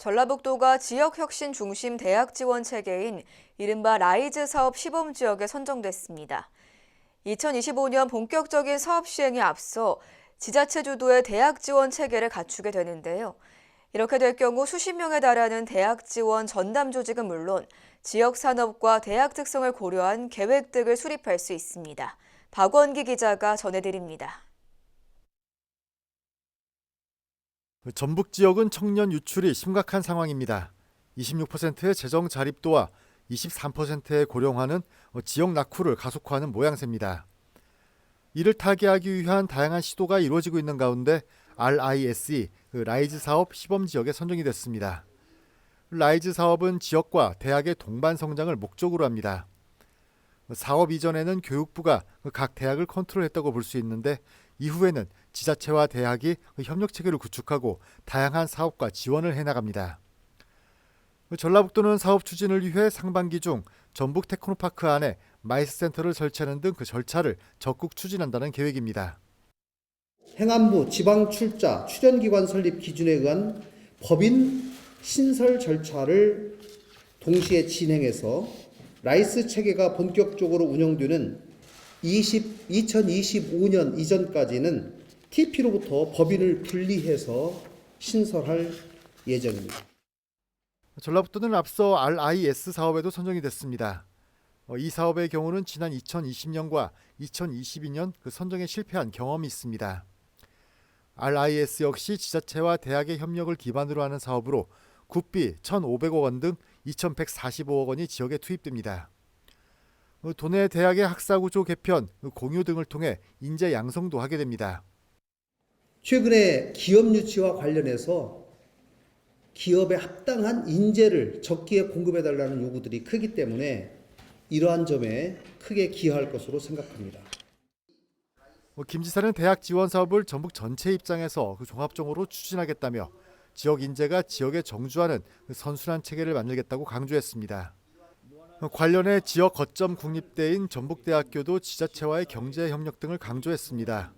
전라북도가 지역혁신 중심 대학 지원 체계인 이른바 라이즈 사업 시범 지역에 선정됐습니다. 2025년 본격적인 사업 시행에 앞서 지자체 주도의 대학 지원 체계를 갖추게 되는데요. 이렇게 될 경우 수십 명에 달하는 대학 지원 전담 조직은 물론 지역 산업과 대학 특성을 고려한 계획 등을 수립할 수 있습니다. 박원기 기자가 전해드립니다. 전북 지역은 청년 유출이 심각한 상황입니다. 26%의 재정 자립도와 23%의 고령화는 지역 낙후를 가속화하는 모양새입니다. 이를 타개하기 위한 다양한 시도가 이루어지고 있는 가운데 RISE 그 라이즈 사업 시범 지역에 선정이 됐습니다. 라이즈 사업은 지역과 대학의 동반 성장을 목적으로 합니다. 사업 이전에는 교육부가 각 대학을 컨트롤했다고 볼 수 있는데 이후에는 지자체와 대학이 협력 체계를 구축하고 다양한 사업과 지원을 해나갑니다. 전라북도는 사업 추진을 위해 상반기 중 전북 테크노파크 안에 마이스 센터를 설치하는 등 그 절차를 적극 추진한다는 계획입니다. 행안부 지방 출자 출연 기관 설립 기준에 의한 법인 신설 절차를 동시에 진행해서 라이스 체계가 본격적으로 운영되는 20, 2025년 이전까지는 TP로부터 법인을 분리해서 신설할 예정입니다. 전라북도는 앞서 RIS 사업에도 선정이 됐습니다. 어, 이 사업의 경우는 지난 2020년과 2022년 그 선정에 실패한 경험이 있습니다. RIS 역시 지자체와 대학의 협력을 기반으로 하는 사업으로 국비 1,500억 원 등 2,145억 원이 지역에 투입됩니다. 어, 도내 대학의 학사 구조 개편, 그 공유 등을 통해 인재 양성도 하게 됩니다. 최근에 기업 유치와 관련해서 기업에 합당한 인재를 적기에 공급해 달라는 요구들이 크기 때문에 이러한 점에 크게 기여할 것으로 생각합니다. 어, 김 지사는 대학 지원 사업을 전북 전체 입장에서 그 종합적으로 추진하겠다며 지역 인재가 지역에 정주하는 그 선순환 체계를 만들겠다고 강조했습니다. 어, 관련해 지역 거점 국립대인 전북대학교도 지자체와의 경제 협력 등을 강조했습니다.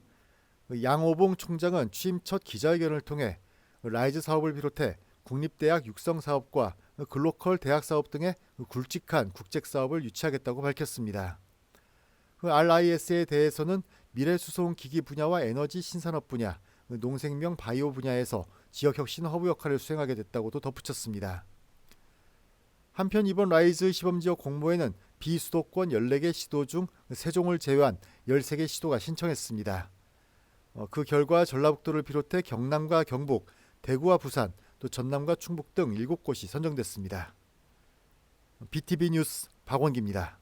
어, 양오봉 총장은 취임 첫 기자회견을 통해 라이즈 사업을 비롯해 국립대학 육성 사업과 글로컬 대학 사업 등의 굵직한 국책 사업을 유치하겠다고 밝혔습니다. RIS에 대해서는 미래 수송 기기 분야와 에너지 신산업 분야, 농생명 바이오 분야에서 지역 혁신 허브 역할을 수행하게 됐다고도 덧붙였습니다. 한편 이번 라이즈 시범 지역 공모에는 비수도권 14개 시도 중 세종을 제외한 13개 시도가 신청했습니다. 어, 그 결과 전라북도를 비롯해 경남과 경북, 대구와 부산, 또 전남과 충북 등 7곳이 선정됐습니다. BTV 뉴스 박원기입니다.